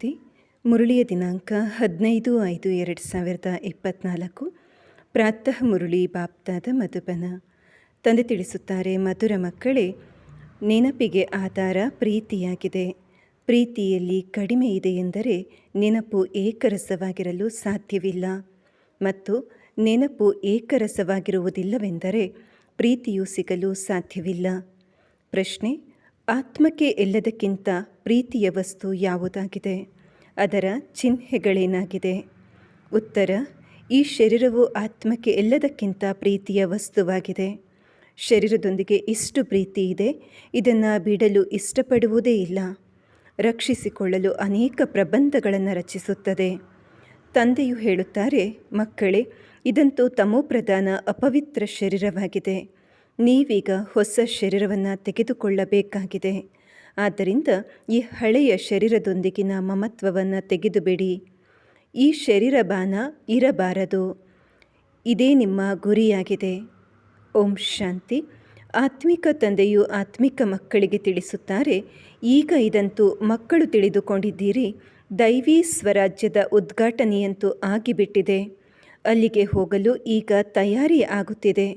ಶಾಂತಿ ಮುರಳಿಯ ದಿನಾಂಕ ಹದಿನೈದು ಐದು ಎರಡು ಸಾವಿರದ ಇಪ್ಪತ್ನಾಲ್ಕು. ಪ್ರಾತಃ ಮುರುಳಿ ಬಾಪ್ತಾದ ಮಧುಬನ. ತಂದೆ ತಿಳಿಸುತ್ತಾರೆ, ಮಧುರ ಮಕ್ಕಳೇ, ನೆನಪಿಗೆ ಆಧಾರ ಪ್ರೀತಿಯಾಗಿದೆ. ಪ್ರೀತಿಯಲ್ಲಿ ಕಡಿಮೆ ಇದೆ ಎಂದರೆ ನೆನಪು ಏಕರಸವಾಗಿರಲು ಸಾಧ್ಯವಿಲ್ಲ. ಮತ್ತು ನೆನಪು ಏಕರಸವಾಗಿರುವುದಿಲ್ಲವೆಂದರೆ ಪ್ರೀತಿಯು ಸಿಗಲು ಸಾಧ್ಯವಿಲ್ಲ. ಪ್ರಶ್ನೆ ಆತ್ಮಕ್ಕೆ ಎಲ್ಲದಕ್ಕಿಂತ ಪ್ರೀತಿಯ ವಸ್ತು ಯಾವುದಾಗಿದೆ? ಅದರ ಚಿಹ್ನೆಗಳೇನಾಗಿದೆ? ಉತ್ತರ, ಈ ಶರೀರವು ಆತ್ಮಕ್ಕೆ ಎಲ್ಲದಕ್ಕಿಂತ ಪ್ರೀತಿಯ ವಸ್ತುವಾಗಿದೆ. ಶರೀರದೊಂದಿಗೆ ಇಷ್ಟು ಪ್ರೀತಿ ಇದೆ, ಇದನ್ನು ಬಿಡಲು ಇಷ್ಟಪಡುವುದೇ ಇಲ್ಲ. ರಕ್ಷಿಸಿಕೊಳ್ಳಲು ಅನೇಕ ಪ್ರಬಂಧಗಳನ್ನು ರಚಿಸುತ್ತದೆ. ತಂದೆಯು ಹೇಳುತ್ತಾರೆ, ಮಕ್ಕಳೇ, ಇದಂತೂ ತಮೋಪ್ರಧಾನ ಅಪವಿತ್ರ ಶರೀರವಾಗಿದೆ. ನೀವೀಗ ಹೊಸ ಶರೀರವನ್ನು ತೆಗೆದುಕೊಳ್ಳಬೇಕಾಗಿದೆ. ಆದ್ದರಿಂದ ಈ ಹಳೆಯ ಶರೀರದೊಂದಿಗಿನ ಮಮತ್ವವನ್ನು ತೆಗೆದುಬಿಡಿ. ಈ ಶರೀರ ಬಾನ ಇರಬಾರದು. ಇದೇ ನಿಮ್ಮ ಗುರಿಯಾಗಿದೆ. ಓಂ ಶಾಂತಿ. ಆತ್ಮಿಕ ತಂದೆಯು ಆತ್ಮಿಕ ಮಕ್ಕಳಿಗೆ ತಿಳಿಸುತ್ತಾರೆ, ಈಗ ಇದಂತೂ ಮಕ್ಕಳು ತಿಳಿದುಕೊಂಡಿದ್ದೀರಿ, ದೈವಿ ಸ್ವರಾಜ್ಯದ ಉದ್ಘಾಟನೆಯಂತೂ ಆಗಿಬಿಟ್ಟಿದೆ. ಅಲ್ಲಿಗೆ ಹೋಗಲು ಈಗ ತಯಾರಿ ಆಗುತ್ತಿದೆ.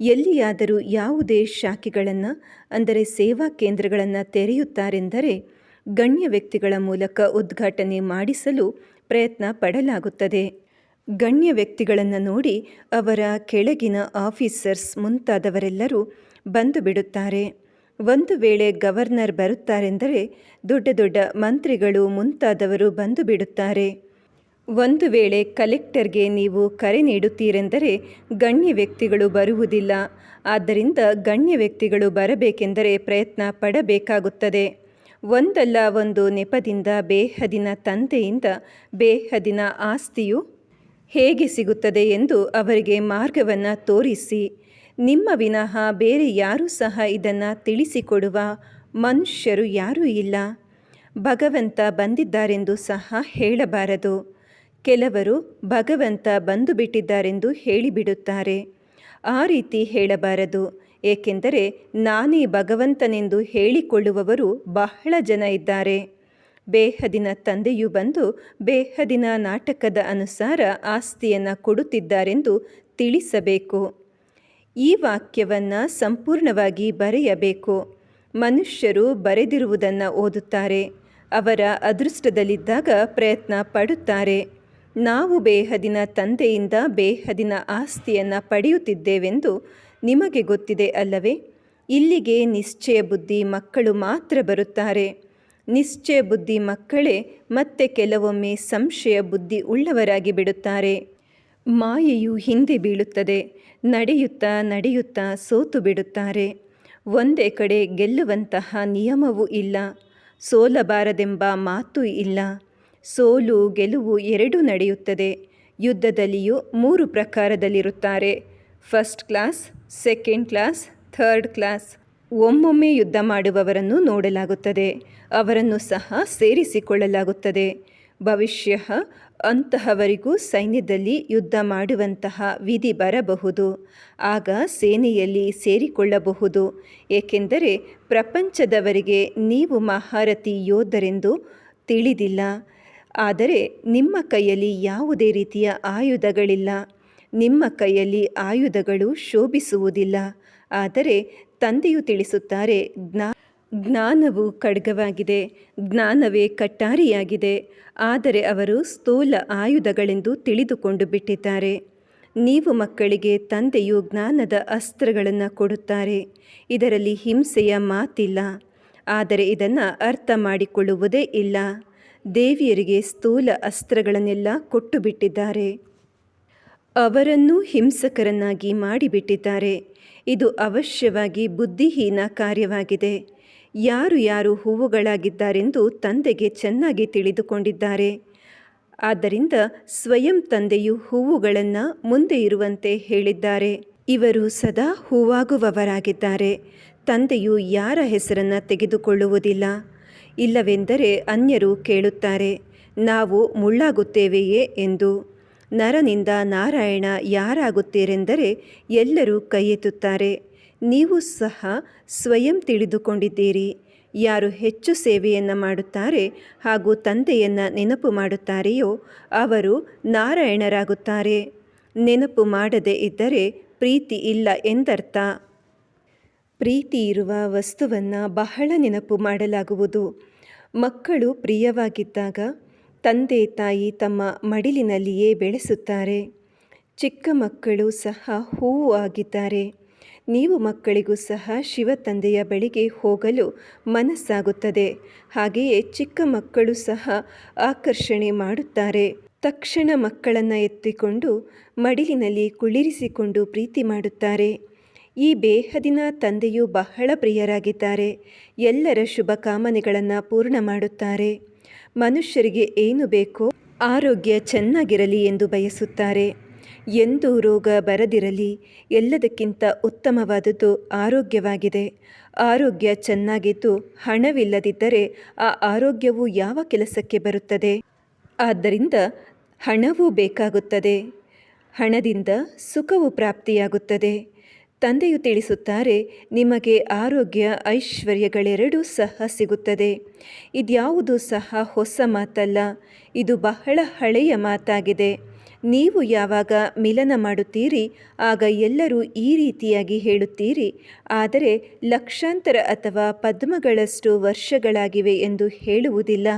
ಎಲ್ಲಿಯಾದರೂ ಯಾವುದೇ ಶಾಖೆಗಳನ್ನು, ಅಂದರೆ ಸೇವಾ ಕೇಂದ್ರಗಳನ್ನು ತೆರೆಯುತ್ತಾರೆಂದರೆ ಗಣ್ಯ ವ್ಯಕ್ತಿಗಳ ಮೂಲಕ ಉದ್ಘಾಟನೆ ಮಾಡಿಸಲು ಪ್ರಯತ್ನ ಪಡಲಾಗುತ್ತದೆ. ಗಣ್ಯ ವ್ಯಕ್ತಿಗಳನ್ನು ನೋಡಿ ಅವರ ಕೆಳಗಿನ ಆಫೀಸರ್ಸ್ ಮುಂತಾದವರೆಲ್ಲರೂ ಬಂದು ಬಿಡುತ್ತಾರೆ. ಒಂದು ವೇಳೆ ಗವರ್ನರ್ ಬರುತ್ತಾರೆಂದರೆ ದೊಡ್ಡ ದೊಡ್ಡ ಮಂತ್ರಿಗಳು ಮುಂತಾದವರು ಬಂದು ಬಿಡುತ್ತಾರೆ. ಒಂದು ವೇಳೆ ಕಲೆಕ್ಟರ್ಗೆ ನೀವು ಕರೆ ನೀಡುತ್ತೀರೆಂದರೆ ಗಣ್ಯ ವ್ಯಕ್ತಿಗಳು ಬರುವುದಿಲ್ಲ. ಆದ್ದರಿಂದ ಗಣ್ಯ ವ್ಯಕ್ತಿಗಳು ಬರಬೇಕೆಂದರೆ ಪ್ರಯತ್ನ ಪಡಬೇಕಾಗುತ್ತದೆ. ಒಂದಲ್ಲ ಒಂದು ನೆಪದಿಂದ ಬೇಹದಿನ ತಂದೆಯಿಂದ ಬೇಹದಿನ ಆಸ್ತಿಯು ಹೇಗೆ ಸಿಗುತ್ತದೆ ಎಂದು ಅವರಿಗೆ ಮಾರ್ಗವನ್ನು ತೋರಿಸಿ. ನಿಮ್ಮ ವಿನಃ ಬೇರೆ ಯಾರೂ ಸಹ ಇದನ್ನು ತಿಳಿಸಿಕೊಡುವ ಮನುಷ್ಯರು ಯಾರೂ ಇಲ್ಲ. ಭಗವಂತ ಬಂದಿದ್ದಾರೆಂದು ಸಹ ಹೇಳಬಾರದು. ಕೆಲವರು ಭಗವಂತ ಬಂದು ಬಿಟ್ಟಿದ್ದಾರೆಂದು ಹೇಳಿಬಿಡುತ್ತಾರೆ. ಆ ರೀತಿ ಹೇಳಬಾರದು, ಏಕೆಂದರೆ ನಾನೇ ಭಗವಂತನೆಂದು ಹೇಳಿಕೊಳ್ಳುವವರು ಬಹಳ ಜನ ಇದ್ದಾರೆ. ಬೇಹದಿನ ತಂದೆಯು ಬಂದು ಬೇಹದಿನ ನಾಟಕದ ಅನುಸಾರ ಆಸ್ತಿಯನ್ನು ಕೊಡುತ್ತಿದ್ದಾರೆಂದು ತಿಳಿಸಬೇಕು. ಈ ವಾಕ್ಯವನ್ನು ಸಂಪೂರ್ಣವಾಗಿ ಬರೆಯಬೇಕು. ಮನುಷ್ಯರು ಬರೆದಿರುವುದನ್ನು ಓದುತ್ತಾರೆ, ಅವರ ಅದೃಷ್ಟದಲ್ಲಿದ್ದಾಗ ಪ್ರಯತ್ನ ಪಡುತ್ತಾರೆ. ನಾವು ಬೇಹದಿನ ತಂದೆಯಿಂದ ಬೇಹದಿನ ಆಸ್ತಿಯನ್ನು ಪಡೆಯುತ್ತಿದ್ದೇವೆಂದು ನಿಮಗೆ ಗೊತ್ತಿದೆ ಅಲ್ಲವೇ? ಇಲ್ಲಿಗೆ ನಿಶ್ಚಯ ಬುದ್ಧಿ ಮಕ್ಕಳು ಮಾತ್ರ ಬರುತ್ತಾರೆ. ನಿಶ್ಚಯ ಬುದ್ಧಿ ಮಕ್ಕಳೇ ಮತ್ತೆ ಕೆಲವೊಮ್ಮೆ ಸಂಶಯ ಬುದ್ಧಿ ಉಳ್ಳವರಾಗಿ ಬಿಡುತ್ತಾರೆ. ಮಾಯೆಯು ಹಿಂದೆ ಬೀಳುತ್ತದೆ, ನಡೆಯುತ್ತಾ ನಡೆಯುತ್ತಾ ಸೋತು ಬಿಡುತ್ತಾರೆ. ಒಂದೇ ಕಡೆ ಗೆಲ್ಲುವಂತಹ ನಿಯಮವೂ ಇಲ್ಲ, ಸೋಲಬಾರದೆಂಬ ಮಾತೂ ಇಲ್ಲ. ಸೋಲು, ಗೆಲುವು ಎರಡೂ ನಡೆಯುತ್ತದೆ. ಯುದ್ಧದಲ್ಲಿಯೂ ಮೂರು ಪ್ರಕಾರದಲ್ಲಿರುತ್ತಾರೆ. First class, second class, third class. ಒಮ್ಮೊಮ್ಮೆ ಯುದ್ಧ ಮಾಡುವವರನ್ನು ನೋಡಲಾಗುತ್ತದೆ. ಅವರನ್ನು ಸಹ ಸೇರಿಸಿಕೊಳ್ಳಲಾಗುತ್ತದೆ. ಭವಿಷ್ಯ ಅಂತಹವರಿಗೂ ಸೈನ್ಯದಲ್ಲಿ ಯುದ್ಧ ಮಾಡುವಂತಹ ವಿಧಿ ಬರಬಹುದು. ಆಗ ಸೇನೆಯಲ್ಲಿ ಸೇರಿಕೊಳ್ಳಬಹುದು. ಏಕೆಂದರೆ ಪ್ರಪಂಚದವರಿಗೆ ನೀವು ಮಹಾರಥಿ ಯೋಧರೆಂದು ತಿಳಿದಿಲ್ಲ. ಆದರೆ ನಿಮ್ಮ ಕೈಯಲ್ಲಿ ಯಾವುದೇ ರೀತಿಯ ಆಯುಧಗಳಿಲ್ಲ. ನಿಮ್ಮ ಕೈಯಲ್ಲಿ ಆಯುಧಗಳು ಶೋಭಿಸುವುದಿಲ್ಲ. ಆದರೆ ತಂದೆಯು ತಿಳಿಸುತ್ತಾರೆ, ಜ್ಞಾ, ಜ್ಞಾನವು ಖಡ್ಗವಾಗಿದೆ, ಜ್ಞಾನವೇ ಕಟ್ಟಾರಿಯಾಗಿದೆ. ಆದರೆ ಅವರು ಸ್ಥೂಲ ಆಯುಧಗಳೆಂದು ತಿಳಿದುಕೊಂಡು ಬಿಟ್ಟಿದ್ದಾರೆ. ನೀವು ಮಕ್ಕಳಿಗೆ ತಂದೆಯು ಜ್ಞಾನದ ಅಸ್ತ್ರಗಳನ್ನು ಕೊಡುತ್ತಾರೆ. ಇದರಲ್ಲಿ ಹಿಂಸೆಯ ಮಾತಿಲ್ಲ. ಆದರೆ ಇದನ್ನು ಅರ್ಥ ಮಾಡಿಕೊಳ್ಳುವುದೇ ಇಲ್ಲ. ದೇವಿಯರಿಗೆ ಸ್ಥೂಲ ಅಸ್ತ್ರಗಳನ್ನೆಲ್ಲ ಕೊಟ್ಟು ಬಿಟ್ಟಿದ್ದಾರೆ ಅವರನ್ನು ಹಿಂಸಕರನ್ನಾಗಿ ಮಾಡಿಬಿಟ್ಟಿದ್ದಾರೆ. ಇದು ಅವಶ್ಯವಾಗಿ ಬುದ್ಧಿಹೀನ ಕಾರ್ಯವಾಗಿದೆ. ಯಾರು ಯಾರು ಹೂವುಗಳಾಗಿದ್ದಾರೆಂದು ತಂದೆಗೆ ಚೆನ್ನಾಗಿ ತಿಳಿದುಕೊಂಡಿದ್ದಾರೆ. ಆದ್ದರಿಂದ ಸ್ವಯಂ ತಂದೆಯು ಹೂವುಗಳನ್ನು ಮುಂದೆ ಇರುವಂತೆ ಹೇಳಿದ್ದಾರೆ. ಇವರು ಸದಾ ಹೂವಾಗುವವರಾಗಿದ್ದಾರೆ. ತಂದೆಯು ಯಾರ ಹೆಸರನ್ನು ತೆಗೆದುಕೊಳ್ಳುವುದಿಲ್ಲ. ಇಲ್ಲವೆಂದರೆ ಅನ್ಯರು ಕೇಳುತ್ತಾರೆ, ನಾವು ಮುಳ್ಳಾಗುತ್ತೇವೆಯೇ ಎಂದು. ನರನಿಂದ ನಾರಾಯಣ ಯಾರಾಗುತ್ತೀರೆಂದರೆ ಎಲ್ಲರೂ ಕೈಯೆತ್ತುತ್ತಾರೆ. ನೀವು ಸಹ ಸ್ವಯಂ ತಿಳಿದುಕೊಂಡಿದ್ದೀರಿ. ಯಾರು ಹೆಚ್ಚು ಸೇವೆಯನ್ನು ಮಾಡುತ್ತಾರೆ ಹಾಗೂ ತಂದೆಯನ್ನು ನೆನಪು ಮಾಡುತ್ತಾರೆಯೋ ಅವರು ನಾರಾಯಣರಾಗುತ್ತಾರೆ. ನೆನಪು ಮಾಡದೇ ಇದ್ದರೆ ಪ್ರೀತಿ ಇಲ್ಲ ಎಂದರ್ಥ. ಪ್ರೀತಿ ಇರುವ ವಸ್ತುವನ್ನು ಬಹಳ ನೆನಪು ಮಾಡಲಾಗುವುದು. ಮಕ್ಕಳು ಪ್ರಿಯವಾಗಿದ್ದಾಗ ತಂದೆ ತಾಯಿ ತಮ್ಮ ಮಡಿಲಿನಲ್ಲಿಯೇ ಬೆಳೆಸುತ್ತಾರೆ. ಚಿಕ್ಕ ಮಕ್ಕಳು ಸಹ ಹೂವು ಆಗಿದ್ದಾರೆ. ನೀವು ಮಕ್ಕಳಿಗೂ ಸಹ ಶಿವ ತಂದೆಯ ಬಳಿಗೆ ಹೋಗಲು ಮನಸ್ಸಾಗುತ್ತದೆ. ಹಾಗೆಯೇ ಚಿಕ್ಕ ಮಕ್ಕಳು ಸಹ ಆಕರ್ಷಣೆ ಮಾಡುತ್ತಾರೆ. ತಕ್ಷಣ ಮಕ್ಕಳನ್ನು ಎತ್ತಿಕೊಂಡು ಮಡಿಲಿನಲ್ಲಿ ಕುಳ್ಳಿರಿಸಿಕೊಂಡು ಪ್ರೀತಿ ಮಾಡುತ್ತಾರೆ. ಈ ಬೇಹದಿನ ತಂದೆಯು ಬಹಳ ಪ್ರಿಯರಾಗಿದ್ದಾರೆ. ಎಲ್ಲರ ಶುಭ ಕಾಮನೆಗಳನ್ನು ಪೂರ್ಣ ಮಾಡುತ್ತಾರೆ. ಮನುಷ್ಯರಿಗೆ ಏನು ಬೇಕೋ ಆರೋಗ್ಯ ಚೆನ್ನಾಗಿರಲಿ ಎಂದು ಬಯಸುತ್ತಾರೆ. ಎಂದು ರೋಗ ಬರದಿರಲಿ, ಎಲ್ಲದಕ್ಕಿಂತ ಉತ್ತಮವಾದದ್ದು ಆರೋಗ್ಯವಾಗಿದೆ. ಆರೋಗ್ಯ ಚೆನ್ನಾಗಿದ್ದು ಹಣವಿಲ್ಲದಿದ್ದರೆ ಆ ಆರೋಗ್ಯವು ಯಾವ ಕೆಲಸಕ್ಕೆ ಬರುತ್ತದೆ? ಆದ್ದರಿಂದ ಹಣವೂ ಬೇಕಾಗುತ್ತದೆ. ಹಣದಿಂದ ಸುಖವು ಪ್ರಾಪ್ತಿಯಾಗುತ್ತದೆ. ತಂದೆಯು ತಿಳಿಸುತ್ತಾರೆ, ನಿಮಗೆ ಆರೋಗ್ಯ ಐಶ್ವರ್ಯಗಳೆರಡೂ ಸಹ ಸಿಗುತ್ತದೆ. ಇದ್ಯಾವುದು ಸಹ ಹೊಸ ಮಾತಲ್ಲ, ಇದು ಬಹಳ ಹಳೆಯ ಮಾತಾಗಿದೆ. ನೀವು ಯಾವಾಗ ಮಿಲನ ಮಾಡುತ್ತೀರಿ, ಆಗ ಎಲ್ಲರೂ ಈ ರೀತಿಯಾಗಿ ಹೇಳುತ್ತೀರಿ, ಆದರೆ ಲಕ್ಷಾಂತರ ಅಥವಾ ಪದ್ಮಗಳಷ್ಟು ವರ್ಷಗಳಾಗಿವೆ ಎಂದು ಹೇಳುವುದಿಲ್ಲ.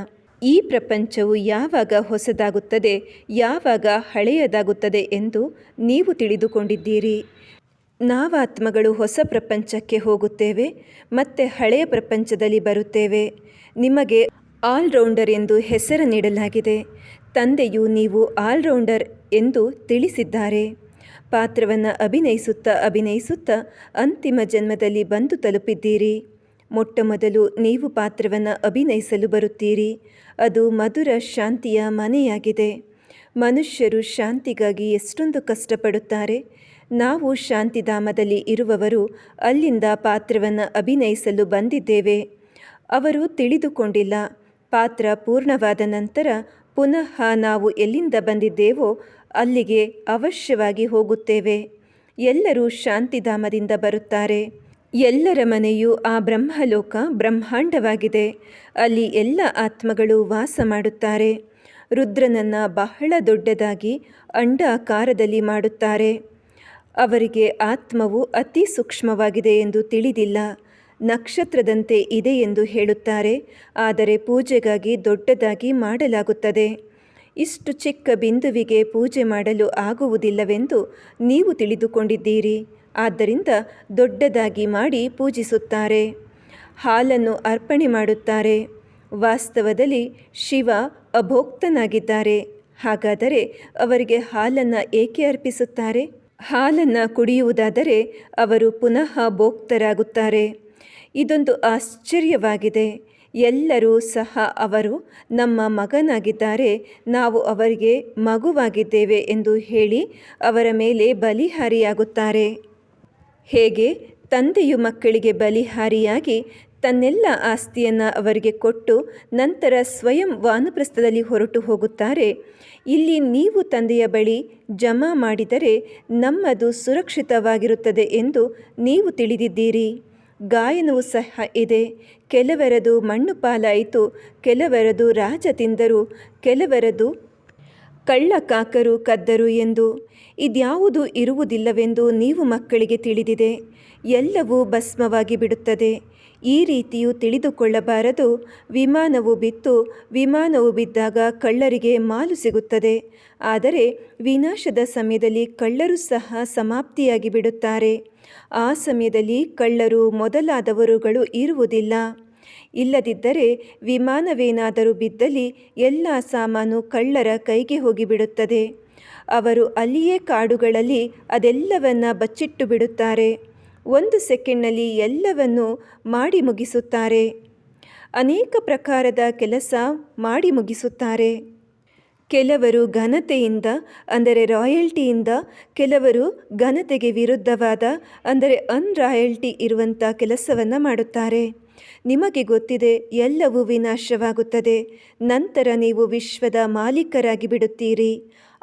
ಈ ಪ್ರಪಂಚವು ಯಾವಾಗ ಹೊಸದಾಗುತ್ತದೆ, ಯಾವಾಗ ಹಳೆಯದಾಗುತ್ತದೆ ಎಂದು ನೀವು ತಿಳಿದುಕೊಂಡಿದ್ದೀರಿ. ನಾವಾತ್ಮಗಳು ಹೊಸ ಪ್ರಪಂಚಕ್ಕೆ ಹೋಗುತ್ತೇವೆ, ಮತ್ತೆ ಹಳೆಯ ಪ್ರಪಂಚದಲ್ಲಿ ಬರುತ್ತೇವೆ. ನಿಮಗೆ ಆಲ್ರೌಂಡರ್ ಎಂದು ಹೆಸರು ನೀಡಲಾಗಿದೆ. ತಂದೆಯು ನೀವು ಆಲ್ರೌಂಡರ್ ಎಂದು ತಿಳಿಸಿದ್ದಾರೆ. ಪಾತ್ರವನ್ನು ಅಭಿನಯಿಸುತ್ತಾ ಅಭಿನಯಿಸುತ್ತಾ ಅಂತಿಮ ಜನ್ಮದಲ್ಲಿ ಬಂದು ತಲುಪಿದ್ದೀರಿ. ಮೊಟ್ಟ ಮೊದಲು ನೀವು ಪಾತ್ರವನ್ನು ಅಭಿನಯಿಸಲು ಬರುತ್ತೀರಿ. ಅದು ಮಧುರ ಶಾಂತಿಯ ಮನೆಯಾಗಿದೆ. ಮನುಷ್ಯರು ಶಾಂತಿಗಾಗಿ ಎಷ್ಟೊಂದು ಕಷ್ಟಪಡುತ್ತಾರೆ. ನಾವು ಶಾಂತಿಧಾಮದಲ್ಲಿ ಇರುವವರು ಅಲ್ಲಿಂದ ಪಾತ್ರವನ್ನು ಅಭಿನಯಿಸಲು ಬಂದಿದ್ದೇವೆ. ಅವರು ತಿಳಿದುಕೊಂಡಿಲ್ಲ. ಪಾತ್ರ ಪೂರ್ಣವಾದ ನಂತರ ಪುನಃ ನಾವು ಎಲ್ಲಿಂದ ಬಂದಿದ್ದೇವೋ ಅಲ್ಲಿಗೆ ಅವಶ್ಯವಾಗಿ ಹೋಗುತ್ತೇವೆ. ಎಲ್ಲರೂ ಶಾಂತಿಧಾಮದಿಂದ ಬರುತ್ತಾರೆ. ಎಲ್ಲರ ಮನೆಯು ಆ ಬ್ರಹ್ಮಲೋಕ ಬ್ರಹ್ಮಾಂಡವಾಗಿದೆ. ಅಲ್ಲಿ ಎಲ್ಲ ಆತ್ಮಗಳು ವಾಸ ಮಾಡುತ್ತಾರೆ. ರುದ್ರನನ್ನು ಬಹಳ ದೊಡ್ಡದಾಗಿ ಅಂಡಾಕಾರದಲ್ಲಿ ಮಾಡುತ್ತಾರೆ. ಅವರಿಗೆ ಆತ್ಮವು ಅತಿ ಸೂಕ್ಷ್ಮವಾಗಿದೆ ಎಂದು ತಿಳಿದಿಲ್ಲ. ನಕ್ಷತ್ರದಂತೆ ಇದೆ ಎಂದು ಹೇಳುತ್ತಾರೆ, ಆದರೆ ಪೂಜೆಗಾಗಿ ದೊಡ್ಡದಾಗಿ ಮಾಡಲಾಗುತ್ತದೆ. ಇಷ್ಟು ಚಿಕ್ಕ ಬಿಂದುವಿಗೆ ಪೂಜೆ ಮಾಡಲು ಆಗುವುದಿಲ್ಲವೆಂದು ನೀವು ತಿಳಿದುಕೊಂಡಿದ್ದೀರಿ, ಆದ್ದರಿಂದ ದೊಡ್ಡದಾಗಿ ಮಾಡಿ ಪೂಜಿಸುತ್ತಾರೆ. ಹಾಲನ್ನು ಅರ್ಪಣೆ ಮಾಡುತ್ತಾರೆ. ವಾಸ್ತವದಲ್ಲಿ ಶಿವ ಅಭೋಕ್ತನಾಗಿದ್ದಾರೆ, ಹಾಗಾದರೆ ಅವರಿಗೆ ಹಾಲನ್ನು ಏಕೆ ಅರ್ಪಿಸುತ್ತಾರೆ? ಹಾಲನ್ನು ಕುಡಿಯುವುದಾದರೆ ಅವರು ಪುನಃ ಭೋಕ್ತರಾಗುತ್ತಾರೆ. ಇದೊಂದು ಆಶ್ಚರ್ಯವಾಗಿದೆ. ಎಲ್ಲರೂ ಸಹ ಅವರು, ನಮ್ಮ ಮಗನಾಗಿದ್ದಾರೆ, ನಾವು ಅವರಿಗೆ ಮಗುವಾಗಿದ್ದೇವೆ ಎಂದು ಹೇಳಿ ಅವರ ಮೇಲೆ ಬಲಿಹಾರಿಯಾಗುತ್ತಾರೆ. ಹೇಗೆ? ತಂದೆಯು ಮಕ್ಕಳಿಗೆ ಬಲಿಹಾರಿಯಾಗಿ ತನ್ನೆಲ್ಲ ಆಸ್ತಿಯನ್ನು ಅವರಿಗೆ ಕೊಟ್ಟು ನಂತರ ಸ್ವಯಂ ವಾನಪ್ರಸ್ಥದಲ್ಲಿ ಹೊರಟು ಹೋಗುತ್ತಾರೆ. ಇಲ್ಲಿ ನೀವು ತಂದೆಯ ಬಳಿ ಜಮಾ ಮಾಡಿದರೆ ನಮ್ಮದು ಸುರಕ್ಷಿತವಾಗಿರುತ್ತದೆ ಎಂದು ನೀವು ತಿಳಿದಿದ್ದೀರಿ. ಗಾಯನವು ಸಹ ಇದೆ. ಕೆಲವರದು ಮಣ್ಣು ಪಾಲಾಯಿತು, ಕೆಲವರದು ರಾಜ ತಿಂದರು, ಕೆಲವರದು ಕಳ್ಳಕಾಕರು ಕದ್ದರು ಎಂದು. ಇದ್ಯಾವುದು ಇರುವುದಿಲ್ಲವೆಂದು ನೀವು ಮಕ್ಕಳಿಗೆ ತಿಳಿದಿದೆ. ಎಲ್ಲವೂ ಭಸ್ಮವಾಗಿ ಬಿಡುತ್ತದೆ. ಈ ರೀತಿಯು ತಿಳಿದುಕೊಳ್ಳಬಾರದು. ವಿಮಾನವು ಬಿತ್ತು, ವಿಮಾನವು ಬಿದ್ದಾಗ ಕಳ್ಳರಿಗೆ ಮಾಲು ಸಿಗುತ್ತದೆ. ಆದರೆ ವಿನಾಶದ ಸಮಯದಲ್ಲಿ ಕಳ್ಳರು ಸಹ ಸಮಾಪ್ತಿಯಾಗಿ ಬಿಡುತ್ತಾರೆ. ಆ ಸಮಯದಲ್ಲಿ ಕಳ್ಳರು ಮೊದಲಾದವರುಗಳು ಇರುವುದಿಲ್ಲ. ಇಲ್ಲದಿದ್ದರೆ ವಿಮಾನವೇನಾದರೂ ಬಿದ್ದಲ್ಲಿ ಎಲ್ಲ ಸಾಮಾನು ಕಳ್ಳರ ಕೈಗೆ ಹೋಗಿಬಿಡುತ್ತದೆ. ಅವರು ಅಲ್ಲಿಯೇ ಕಾಡುಗಳಲ್ಲಿ ಅದೆಲ್ಲವನ್ನ ಬಚ್ಚಿಟ್ಟು ಬಿಡುತ್ತಾರೆ. ಒಂದು ಸೆಕೆಂಡ್ನಲ್ಲಿ ಎಲ್ಲವನ್ನು ಮಾಡಿ ಮುಗಿಸುತ್ತಾರೆ. ಅನೇಕ ಪ್ರಕಾರದ ಕೆಲಸ ಮಾಡಿ ಮುಗಿಸುತ್ತಾರೆ. ಕೆಲವರು ಘನತೆಯಿಂದ, ಅಂದರೆ ರಾಯಲ್ಟಿಯಿಂದ, ಕೆಲವರು ಘನತೆಗೆ ವಿರುದ್ಧವಾದ, ಅಂದರೆ ಅನ್ರಾಯಲ್ಟಿ ಇರುವಂಥ ಕೆಲಸವನ್ನು ಮಾಡುತ್ತಾರೆ. ನಿಮಗೆ ಗೊತ್ತಿದೆ, ಎಲ್ಲವೂ ವಿನಾಶವಾಗುತ್ತದೆ. ನಂತರ ನೀವು ವಿಶ್ವದ ಮಾಲೀಕರಾಗಿ ಬಿಡುತ್ತೀರಿ.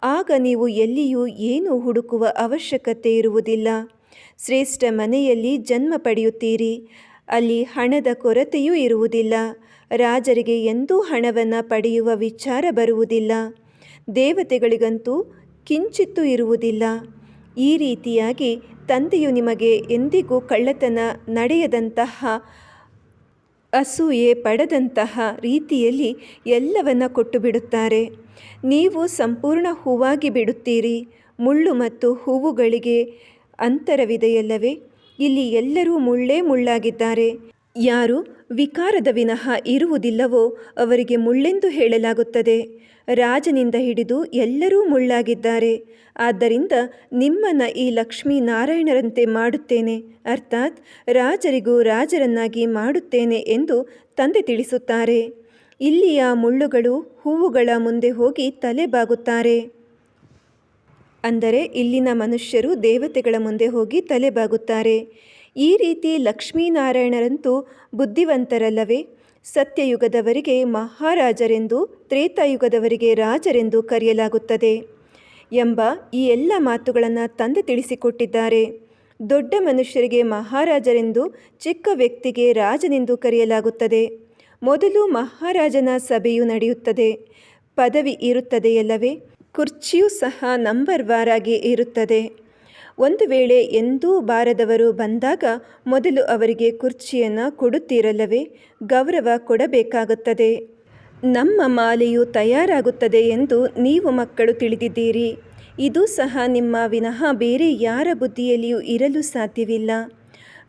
ಆಗ ನೀವು ಎಲ್ಲಿಯೂ ಏನು ಹುಡುಕುವ ಅವಶ್ಯಕತೆ ಇರುವುದಿಲ್ಲ. ಶ್ರೇಷ್ಠ ಮನೆಯಲ್ಲಿ ಜನ್ಮ ಪಡೆಯುತ್ತೀರಿ. ಅಲ್ಲಿ ಹಣದ ಕೊರತೆಯೂ ಇರುವುದಿಲ್ಲ. ರಾಜರಿಗೆ ಎಂದೂ ಹಣವನ್ನು ಪಡೆಯುವ ವಿಚಾರ ಬರುವುದಿಲ್ಲ. ದೇವತೆಗಳಿಗಂತೂ ಕಿಂಚಿತ್ತೂ ಇರುವುದಿಲ್ಲ. ಈ ರೀತಿಯಾಗಿ ತಂದೆಯು ನಿಮಗೆ ಎಂದಿಗೂ ಕಳ್ಳತನ ನಡೆಯದಂತಹ, ಅಸೂಯೆ ಪಡೆದಂತಹ ರೀತಿಯಲ್ಲಿ ಎಲ್ಲವನ್ನ ಕೊಟ್ಟು ಬಿಡುತ್ತಾರೆ ನೀವು ಸಂಪೂರ್ಣ ಹೂವಾಗಿ ಬಿಡುತ್ತೀರಿ. ಮುಳ್ಳು ಮತ್ತು ಹೂವುಗಳಿಗೆ ಅಂತರವಿದೆಯಲ್ಲವೇ? ಇಲ್ಲಿ ಎಲ್ಲರೂ ಮುಳ್ಳೇ ಮುಳ್ಳಾಗಿದ್ದಾರೆ. ಯಾರು ವಿಕಾರದ ವಿನಃ ಇರುವುದಿಲ್ಲವೋ ಅವರಿಗೆ ಮುಳ್ಳೆಂದು ಹೇಳಲಾಗುತ್ತದೆ. ರಾಜನಿಂದ ಹಿಡಿದು ಎಲ್ಲರೂ ಮುಳ್ಳಾಗಿದ್ದಾರೆ. ಆದ್ದರಿಂದ ನಿಮ್ಮನ್ನು ಈ ಲಕ್ಷ್ಮೀ ನಾರಾಯಣರಂತೆ ಮಾಡುತ್ತೇನೆ. ಅರ್ಥಾತ್ ರಾಜರಿಗೂ ರಾಜರನ್ನಾಗಿ ಮಾಡುತ್ತೇನೆ ಎಂದು ತಂದೆ ತಿಳಿಸುತ್ತಾರೆ. ಇಲ್ಲಿಯ ಮುಳ್ಳುಗಳು ಹೂವುಗಳ ಮುಂದೆ ಹೋಗಿ ತಲೆ ಬಾಗುತ್ತಾರೆ ಅಂದರೆ ಇಲ್ಲಿನ ಮನುಷ್ಯರು ದೇವತೆಗಳ ಮುಂದೆ ಹೋಗಿ ತಲೆಬಾಗುತ್ತಾರೆ. ಈ ರೀತಿ ಲಕ್ಷ್ಮೀನಾರಾಯಣರಂತೂ ಬುದ್ಧಿವಂತರಲ್ಲವೇ? ಸತ್ಯಯುಗದವರಿಗೆ ಮಹಾರಾಜರೆಂದು, ತ್ರೇತಾಯುಗದವರಿಗೆ ರಾಜರೆಂದು ಕರೆಯಲಾಗುತ್ತದೆ. ಎಂಬ ಈ ಎಲ್ಲ ಮಾತುಗಳನ್ನು ತಂದೆ ತಿಳಿಸಿಕೊಟ್ಟಿದ್ದಾರೆ. ದೊಡ್ಡ ಮನುಷ್ಯರಿಗೆ ಮಹಾರಾಜರೆಂದು, ಚಿಕ್ಕ ವ್ಯಕ್ತಿಗೆ ರಾಜನೆಂದು ಕರೆಯಲಾಗುತ್ತದೆ. ಮೊದಲು ಮಹಾರಾಜನ ಸಭೆಯು ನಡೆಯುತ್ತದೆ. ಪದವಿ ಇರುತ್ತದೆಯಲ್ಲವೇ? ಕುರ್ಚಿಯೂ ಸಹ ನಂಬರ್ ವಾರಾಗಿ ಇರುತ್ತದೆ. ಒಂದು ವೇಳೆ ಎಂದೂ ಬಾರದವರು ಬಂದಾಗ ಮೊದಲು ಅವರಿಗೆ ಕುರ್ಚಿಯನ್ನು ಕೊಡುತ್ತೀರಲ್ಲವೇ? ಗೌರವ ಕೊಡಬೇಕಾಗುತ್ತದೆ. ನಮ್ಮ ಮಾಲೆಯು ತಯಾರಾಗುತ್ತದೆ ಎಂದು ನೀವು ಮಕ್ಕಳು ತಿಳಿದಿದ್ದೀರಿ. ಇದು ಸಹ ನಿಮ್ಮ ವಿನಃ ಬೇರೆ ಯಾರ ಬುದ್ಧಿಯಲ್ಲಿಯೂ ಇರಲು ಸಾಧ್ಯವಿಲ್ಲ.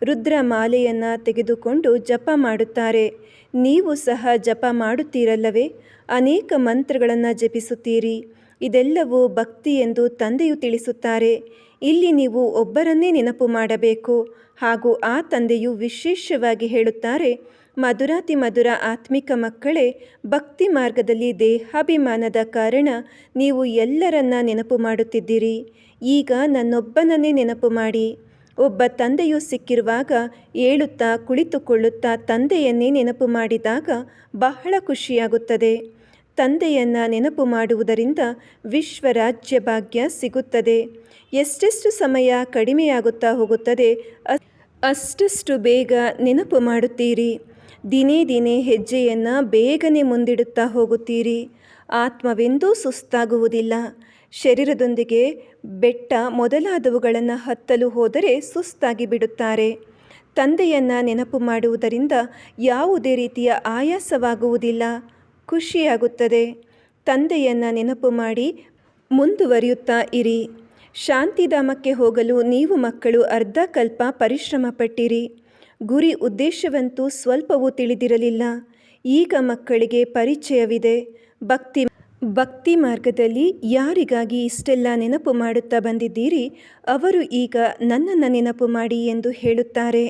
ರುದ್ರ ಮಾಲೆಯನ್ನು ತೆಗೆದುಕೊಂಡು ಜಪ ಮಾಡುತ್ತಾರೆ. ನೀವು ಸಹ ಜಪ ಮಾಡುತ್ತೀರಲ್ಲವೇ? ಅನೇಕ ಮಂತ್ರಗಳನ್ನು ಜಪಿಸುತ್ತೀರಿ. ಇದೆಲ್ಲವೂ ಭಕ್ತಿ ಎಂದು ತಂದೆಯು ತಿಳಿಸುತ್ತಾರೆ. ಇಲ್ಲಿ ನೀವು ಒಬ್ಬರನ್ನೇ ನೆನಪು ಮಾಡಬೇಕು. ಹಾಗೂ ಆ ತಂದೆಯು ವಿಶೇಷವಾಗಿ ಹೇಳುತ್ತಾರೆ, ಮಧುರಾತಿ ಮಧುರ ಆತ್ಮಿಕ ಮಕ್ಕಳೇ, ಭಕ್ತಿ ಮಾರ್ಗದಲ್ಲಿ ದೇಹಾಭಿಮಾನದ ಕಾರಣ ನೀವು ಎಲ್ಲರನ್ನ ನೆನಪು ಮಾಡುತ್ತಿದ್ದೀರಿ. ಈಗ ನನ್ನೊಬ್ಬನನ್ನೇ ನೆನಪು ಮಾಡಿ. ಒಬ್ಬ ತಂದೆಯು ಸಿಕ್ಕಿರುವಾಗ ಏಳುತ್ತಾ ಕುಳಿತುಕೊಳ್ಳುತ್ತಾ ತಂದೆಯನ್ನೇ ನೆನಪು ಮಾಡಿದಾಗ ಬಹಳ ಖುಷಿಯಾಗುತ್ತದೆ. ತಂದೆಯನ್ನು ನೆನಪು ಮಾಡುವುದರಿಂದ ವಿಶ್ವ ರಾಜ್ಯ ಭಾಗ್ಯ ಸಿಗುತ್ತದೆ. ಎಷ್ಟೆಷ್ಟು ಸಮಯ ಕಡಿಮೆಯಾಗುತ್ತಾ ಹೋಗುತ್ತದೆ, ಅಷ್ಟಷ್ಟು ಬೇಗ ನೆನಪು ಮಾಡುತ್ತೀರಿ. ದಿನೇ ದಿನೇ ಹೆಜ್ಜೆಯನ್ನು ಬೇಗನೆ ಮುಂದಿಡುತ್ತಾ ಹೋಗುತ್ತೀರಿ. ಆತ್ಮವೆಂದೂ ಸುಸ್ತಾಗುವುದಿಲ್ಲ. ಶರೀರದೊಂದಿಗೆ ಬೆಟ್ಟ ಮೊದಲಾದವುಗಳನ್ನು ಹತ್ತಲು ಹೋದರೆ ಸುಸ್ತಾಗಿ ಬಿಡುತ್ತಾರೆ. ತಂದೆಯನ್ನು ನೆನಪು ಮಾಡುವುದರಿಂದ ಯಾವುದೇ ರೀತಿಯ ಆಯಾಸವಾಗುವುದಿಲ್ಲ. ಖುಷಿಯಾಗುತ್ತದೆ. ತಂದೆಯನ್ನು ನೆನಪು ಮಾಡಿ ಮುಂದುವರಿಯುತ್ತಾ ಇರಿ. ಶಾಂತಿಧಾಮಕ್ಕೆ ಹೋಗಲು ನೀವು ಮಕ್ಕಳು ಅರ್ಧ ಕಲ್ಪ ಪರಿಶ್ರಮ ಪಟ್ಟಿರಿ ಗುರಿ ಉದ್ದೇಶವಂತೂ ಸ್ವಲ್ಪವೂ ತಿಳಿದಿರಲಿಲ್ಲ. ಈಗ ಮಕ್ಕಳಿಗೆ ಪರಿಚಯವಿದೆ. ಭಕ್ತಿ ಭಕ್ತಿ ಮಾರ್ಗದಲ್ಲಿ ಯಾರಿಗಾಗಿ ಇಷ್ಟೆಲ್ಲ ನೆನಪು ಮಾಡುತ್ತಾ ಬಂದಿದ್ದೀರಿ, ಅವರು ಈಗ ನನ್ನನ್ನು ನೆನಪು ಮಾಡಿ ಎಂದು ಹೇಳುತ್ತಾರೆ.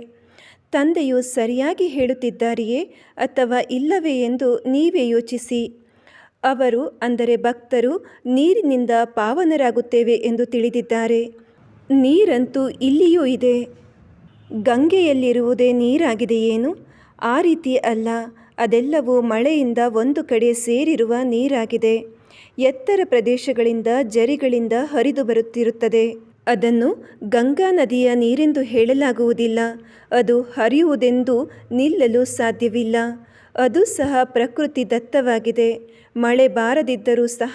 ತಂದೆಯು ಸರಿಯಾಗಿ ಹೇಳುತ್ತಿದ್ದಾರೆಯೇ ಅಥವಾ ಇಲ್ಲವೇ ಎಂದು ನೀವೇ ಯೋಚಿಸಿ. ಅವರು, ಅಂದರೆ ಭಕ್ತರು, ನೀರಿನಿಂದ ಪಾವನರಾಗುತ್ತೇವೆ ಎಂದು ತಿಳಿದಿದ್ದಾರೆ. ನೀರಂತೂ ಇಲ್ಲಿಯೂ ಇದೆ. ಗಂಗೆಯಲ್ಲಿರುವುದೇ ನೀರಾಗಿದೆಯೇನು ಆ ರೀತಿ ಅಲ್ಲ. ಅದೆಲ್ಲವೂ ಮಳೆಯಿಂದ ಒಂದು ಕಡೆ ಸೇರಿರುವ ನೀರಾಗಿದೆ. ಎತ್ತರ ಪ್ರದೇಶಗಳಿಂದ, ಜರಿಗಳಿಂದ ಹರಿದು ಬರುತ್ತಿರುತ್ತದೆ. ಅದನ್ನು ಗಂಗಾ ನದಿಯ ನೀರೆಂದು ಹೇಳಲಾಗುವುದಿಲ್ಲ. ಅದು ಹರಿಯುವುದೆಂದು ನಿಲ್ಲಲು ಸಾಧ್ಯವಿಲ್ಲ. ಅದು ಸಹ ಪ್ರಕೃತಿ ದತ್ತವಾಗಿದೆ. ಮಳೆ ಬಾರದಿದ್ದರೂ ಸಹ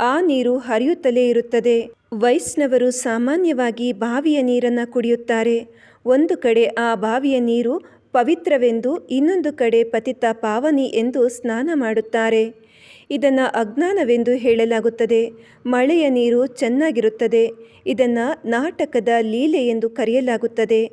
ಆ ನೀರು ಹರಿಯುತ್ತಲೇ ಇರುತ್ತದೆ. ವೈಷ್ಣವರು ಸಾಮಾನ್ಯವಾಗಿ ಬಾವಿಯ ನೀರನ್ನು ಕುಡಿಯುತ್ತಾರೆ. ಒಂದು ಕಡೆ ಆ ಬಾವಿಯ ನೀರು ಪವಿತ್ರವೆಂದು ಇನ್ನೊಂದು ಕಡೆ ಪತಿತ ಪಾವನಿ ಎಂದು ಸ್ನಾನ ಮಾಡುತ್ತಾರೆ. ಇದನ್ನು ಅಜ್ಞಾನವೆಂದು ಹೇಳಲಾಗುತ್ತದೆ. ಮಳೆಯ ನೀರು ಚೆನ್ನಾಗಿರುತ್ತದೆ. ಇದನ್ನು ನಾಟಕದ ಲೀಲೆ ಎಂದು ಕರೆಯಲಾಗುತ್ತದೆ.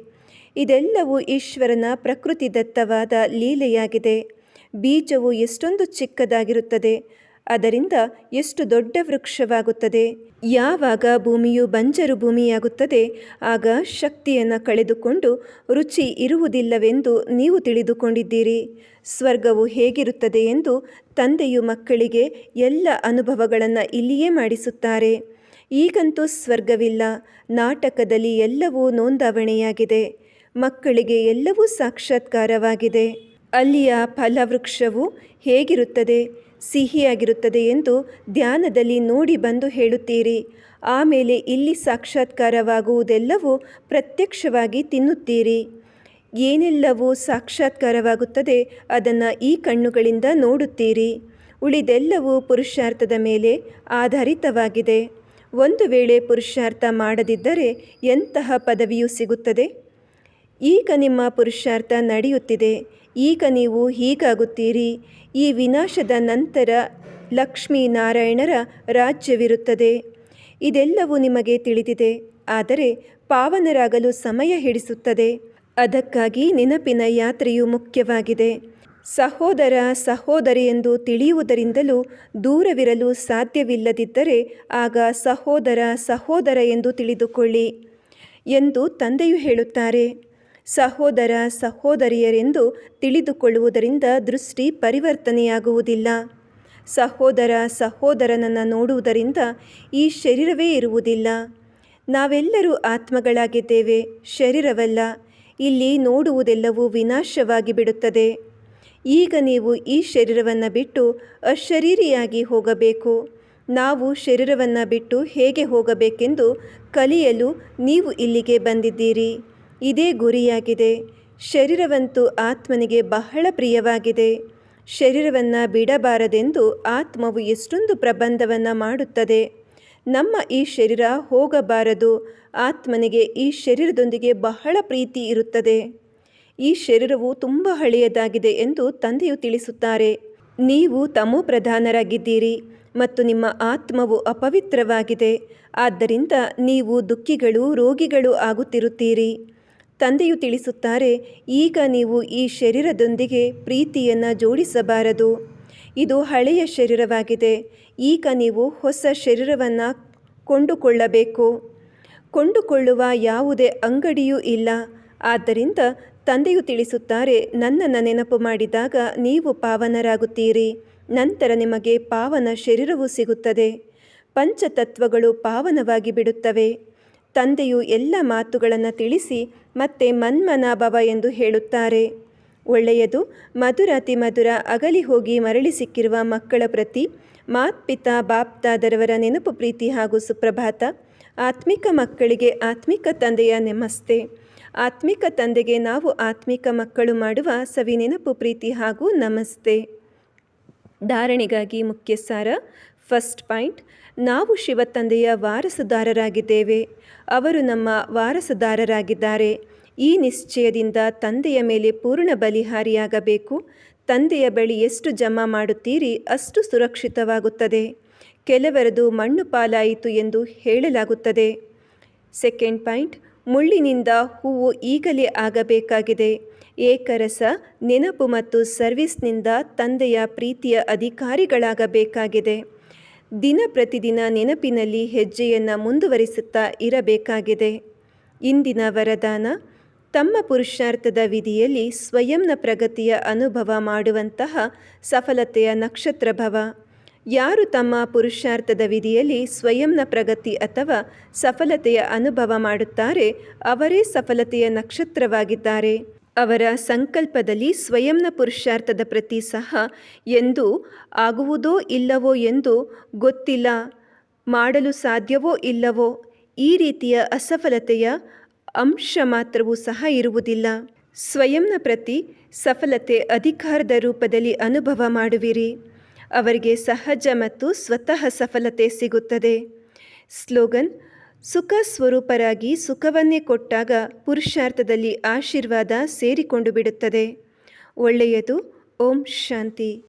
ಇದೆಲ್ಲವೂ ಈಶ್ವರನ ಪ್ರಕೃತಿದತ್ತವಾದ ಲೀಲೆಯಾಗಿದೆ. ಬೀಜವು ಎಷ್ಟೊಂದು ಚಿಕ್ಕದಾಗಿರುತ್ತದೆ. ಅದರಿಂದ ಎಷ್ಟು ದೊಡ್ಡ ವೃಕ್ಷವಾಗುತ್ತದೆ? ಯಾವಾಗ ಭೂಮಿಯು ಬಂಜರು ಭೂಮಿಯಾಗುತ್ತದೆ? ಆಗ ಶಕ್ತಿಯನ್ನು ಕಳೆದುಕೊಂಡು ರುಚಿ ಇರುವುದಿಲ್ಲವೆಂದು ನೀವು ತಿಳಿದುಕೊಂಡಿದ್ದೀರಿ. ಸ್ವರ್ಗವು ಹೇಗಿರುತ್ತದೆ ಎಂದು ತಂದೆಯು ಮಕ್ಕಳಿಗೆ ಎಲ್ಲ ಅನುಭವಗಳನ್ನು ಇಲ್ಲಿಯೇ ಮಾಡಿಸುತ್ತಾರೆ. ಈಗಂತೂ ಸ್ವರ್ಗವಿಲ್ಲ. ನಾಟಕದಲ್ಲಿ ಎಲ್ಲವೂ ನೋಂದಾವಣೆಯಾಗಿದೆ. ಮಕ್ಕಳಿಗೆ ಎಲ್ಲವೂ ಸಾಕ್ಷಾತ್ಕಾರವಾಗಿದೆ. ಅಲ್ಲಿಯ ಫಲವೃಕ್ಷವು ಹೇಗಿರುತ್ತದೆ? ಸಿಹಿಯಾಗಿರುತ್ತದೆ ಎಂದು ಧ್ಯಾನದಲ್ಲಿ ನೋಡಿ ಬಂದು ಹೇಳುತ್ತೀರಿ. ಆಮೇಲೆ ಇಲ್ಲಿ ಸಾಕ್ಷಾತ್ಕಾರವಾಗುವುದೆಲ್ಲವೂ ಪ್ರತ್ಯಕ್ಷವಾಗಿ ತಿನ್ನುತ್ತೀರಿ. ಏನೆಲ್ಲವೂ ಸಾಕ್ಷಾತ್ಕಾರವಾಗುತ್ತದೆ ಅದನ್ನು ಈ ಕಣ್ಣುಗಳಿಂದ ನೋಡುತ್ತೀರಿ. ಉಳಿದೆಲ್ಲವೂ ಪುರುಷಾರ್ಥದ ಮೇಲೆ ಆಧಾರಿತವಾಗಿದೆ. ಒಂದು ವೇಳೆ ಪುರುಷಾರ್ಥ ಮಾಡದಿದ್ದರೆ ಎಂತಹ ಪದವಿಯೂ ಸಿಗುತ್ತದೆ? ಈಗ ನಿಮ್ಮ ಪುರುಷಾರ್ಥ ನಡೆಯುತ್ತಿದೆ. ಈಗ ನೀವು ಹೀಗಾಗುತ್ತೀರಿ. ಈ ವಿನಾಶದ ನಂತರ ಲಕ್ಷ್ಮೀನಾರಾಯಣರ ರಾಜ್ಯವಿರುತ್ತದೆ. ಇದೆಲ್ಲವೂ ನಿಮಗೆ ತಿಳಿದಿದೆ. ಆದರೆ ಪಾವನರಾಗಲು ಸಮಯ ಹಿಡಿಸುತ್ತದೆ. ಅದಕ್ಕಾಗಿ ನೆನಪಿನ ಯಾತ್ರೆಯು ಮುಖ್ಯವಾಗಿದೆ. ಸಹೋದರ, ಸಹೋದರಿ ಎಂದು ತಿಳಿಯುವುದರಿಂದಲೂ ದೂರವಿರಲು ಸಾಧ್ಯವಿಲ್ಲದಿದ್ದರೆ ಆಗ ಸಹೋದರ ಸಹೋದರ ಎಂದು ತಿಳಿದುಕೊಳ್ಳಿ ಎಂದು ತಂದೆಯು ಹೇಳುತ್ತಾರೆ. ಸಹೋದರ ಸಹೋದರಿಯರೆಂದು ತಿಳಿದುಕೊಳ್ಳುವುದರಿಂದ ದೃಷ್ಟಿ ಪರಿವರ್ತನೆಯಾಗುವುದಿಲ್ಲ. ಸಹೋದರ ಸಹೋದರನನ್ನು ನೋಡುವುದರಿಂದ ಈ ಶರೀರವೇ ಇರುವುದಿಲ್ಲ. ನಾವೆಲ್ಲರೂ ಆತ್ಮಗಳಾಗಿದ್ದೇವೆ, ಶರೀರವಲ್ಲ. ಇಲ್ಲಿ ನೋಡುವುದೆಲ್ಲವೂ ವಿನಾಶವಾಗಿ ಬಿಡುತ್ತದೆ. ಈಗ ನೀವು ಈ ಶರೀರವನ್ನು ಬಿಟ್ಟು ಅಶರೀರಿಯಾಗಿ ಹೋಗಬೇಕು. ನಾವು ಶರೀರವನ್ನು ಬಿಟ್ಟು ಹೇಗೆ ಹೋಗಬೇಕೆಂದು ಕಲಿಯಲು ನೀವು ಇಲ್ಲಿಗೆ ಬಂದಿದ್ದೀರಿ. ಇದೇ ಗುರಿಯಾಗಿದೆ. ಶರೀರವಂತೂ ಆತ್ಮನಿಗೆ ಬಹಳ ಪ್ರಿಯವಾಗಿದೆ. ಶರೀರವನ್ನು ಬಿಡಬಾರದೆಂದು ಆತ್ಮವು ಎಷ್ಟೊಂದು ಪ್ರಬಂಧವನ್ನು ಮಾಡುತ್ತದೆ. ನಮ್ಮ ಈ ಶರೀರ ಹೋಗಬಾರದು. ಆತ್ಮನಿಗೆ ಈ ಶರೀರದೊಂದಿಗೆ ಬಹಳ ಪ್ರೀತಿ ಇರುತ್ತದೆ. ಈ ಶರೀರವು ತುಂಬ ಹಳೆಯದಾಗಿದೆ ಎಂದು ತಂದೆಯು ತಿಳಿಸುತ್ತಾರೆ. ನೀವು ತಮೋ ಪ್ರಧಾನರಾಗಿದ್ದೀರಿ ಮತ್ತು ನಿಮ್ಮ ಆತ್ಮವು ಅಪವಿತ್ರವಾಗಿದೆ. ಆದ್ದರಿಂದ ನೀವು ದುಃಖಿಗಳು ರೋಗಿಗಳು ಆಗುತ್ತಿರುತ್ತೀರಿ. ತಂದೆಯು ತಿಳಿಸುತ್ತಾರೆ, ಈಗ ನೀವು ಈ ಶರೀರದೊಂದಿಗೆ ಪ್ರೀತಿಯನ್ನು ಜೋಡಿಸಬಾರದು. ಇದು ಹಳೆಯ ಶರೀರವಾಗಿದೆ. ಈಗ ನೀವು ಹೊಸ ಶರೀರವನ್ನು ಕೊಂಡುಕೊಳ್ಳಬೇಕು. ಕೊಂಡುಕೊಳ್ಳುವ ಯಾವುದೇ ಅಂಗಡಿಯೂ ಇಲ್ಲ. ಆದ್ದರಿಂದ ತಂದೆಯು ತಿಳಿಸುತ್ತಾರೆ, ನನ್ನನ್ನು ನೆನಪು ಮಾಡಿದಾಗ ನೀವು ಪಾವನರಾಗುತ್ತೀರಿ. ನಂತರ ನಿಮಗೆ ಪಾವನ ಶರೀರವೂ ಸಿಗುತ್ತದೆ. ಪಂಚತತ್ವಗಳು ಪಾವನವಾಗಿ ಬಿಡುತ್ತವೆ. ತಂದೆಯು ಎಲ್ಲ ಮಾತುಗಳನ್ನು ತಿಳಿಸಿ ಮತ್ತೆ ಮನ್ಮನಾಭವ ಎಂದು ಹೇಳುತ್ತಾರೆ. ಒಳ್ಳೆಯದು, ಮಧುರಾತಿ ಮಧುರ ಅಗಲಿ ಹೋಗಿ ಮರಳಿ ಸಿಕ್ಕಿರುವ ಮಕ್ಕಳ ಪ್ರತಿ, ಮಾತ್ಪಿತಾ ಬಾಪ್ತಾದರವರ ನೆನಪು ಪ್ರೀತಿ ಹಾಗೂ ಸುಪ್ರಭಾತ, ಆತ್ಮಿಕ ಮಕ್ಕಳಿಗೆ ಆತ್ಮಿಕ ತಂದೆಯ ನಮಸ್ತೆ. ಆತ್ಮಿಕ ತಂದೆಗೆ ನಾವು ಆತ್ಮಿಕ ಮಕ್ಕಳು ಮಾಡುವ ಸವಿ ನೆನಪು ಪ್ರೀತಿ ಹಾಗೂ ನಮಸ್ತೆ. ಧಾರಣೆಗಾಗಿ ಮುಖ್ಯ ಸಾರ ಫಸ್ಟ್ ಪಾಯಿಂಟ್ ನಾವು ಶಿವ ತಂದೆಯ ವಾರಸುದಾರರಾಗಿದ್ದೇವೆ. ಅವರು ನಮ್ಮ ವಾರಸುದಾರರಾಗಿದ್ದಾರೆ. ಈ ನಿಶ್ಚಯದಿಂದ ತಂದೆಯ ಮೇಲೆ ಪೂರ್ಣ ಬಲಿಹಾರಿಯಾಗಬೇಕು. ತಂದೆಯ ಬಳಿ ಎಷ್ಟು ಜಮಾ ಮಾಡುತ್ತೀರಿ ಅಷ್ಟು ಸುರಕ್ಷಿತವಾಗುತ್ತದೆ. ಕೆಲವರದು ಮಣ್ಣು ಪಾಲಾಯಿತು ಎಂದು ಹೇಳಲಾಗುತ್ತದೆ. ಸೆಕೆಂಡ್ ಪಾಯಿಂಟ್, ಮುಳ್ಳಿನಿಂದ ಹೂವು ಈಗಲೇ ಆಗಬೇಕಾಗಿದೆ. ಏಕರಸ, ನೆನಪು ಮತ್ತು ಸರ್ವಿಸ್ನಿಂದ ತಂದೆಯ ಪ್ರೀತಿಯ ಅಧಿಕಾರಿಗಳಾಗಬೇಕಾಗಿದೆ. ದಿನ ಪ್ರತಿದಿನ ನೆನಪಿನಲ್ಲಿ ಹೆಜ್ಜೆಯನ್ನು ಮುಂದುವರಿಸುತ್ತಾ ಇರಬೇಕಾಗಿದೆ. ಇಂದಿನ ವರದಾನ, ತಮ್ಮ ಪುರುಷಾರ್ಥದ ವಿಧಿಯಲ್ಲಿ ಸ್ವಯಂನ ಪ್ರಗತಿಯ ಅನುಭವ ಮಾಡುವಂತಹ ಸಫಲತೆಯ ನಕ್ಷತ್ರ ಭವ. ಯಾರು ತಮ್ಮ ಪುರುಷಾರ್ಥದ ವಿಧಿಯಲ್ಲಿ ಸ್ವಯಂನ ಪ್ರಗತಿ ಅಥವಾ ಸಫಲತೆಯ ಅನುಭವ ಮಾಡುತ್ತಾರೆ, ಅವರೇ ಸಫಲತೆಯ ನಕ್ಷತ್ರವಾಗಿದ್ದಾರೆ. ಅವರ ಸಂಕಲ್ಪದಲ್ಲಿ ಸ್ವಯಂನ ಪುರುಷಾರ್ಥದ ಪ್ರತಿ ಸಹ ಎಂದು ಆಗುವುದೋ ಇಲ್ಲವೋ ಎಂದು ಗೊತ್ತಿಲ್ಲ, ಮಾಡಲು ಸಾಧ್ಯವೋ ಇಲ್ಲವೋ ಈ ರೀತಿಯ ಅಸಫಲತೆಯ ಅಂಶ ಮಾತ್ರವೂ ಸಹ ಇರುವುದಿಲ್ಲ. ಸ್ವಯಂನ ಪ್ರತಿ ಸಫಲತೆ ಅಧಿಕಾರದ ರೂಪದಲ್ಲಿ ಅನುಭವ ಮಾಡುವಿರಿ. ಅವರಿಗೆ ಸಹಜ ಮತ್ತು ಸ್ವತಃ ಸಫಲತೆ ಸಿಗುತ್ತದೆ. ಸ್ಲೋಗನ್ ಸುಖ ಸ್ವರೂಪರಾಗಿ ಸುಖವನ್ನೇ ಕೊಟ್ಟಾಗ ಪುರುಷಾರ್ಥದಲ್ಲಿ ಆಶೀರ್ವಾದ ಸೇರಿಕೊಂಡು ಬಿಡುತ್ತದೆ. ಒಳ್ಳೆಯದು. ಓಂ ಶಾಂತಿ.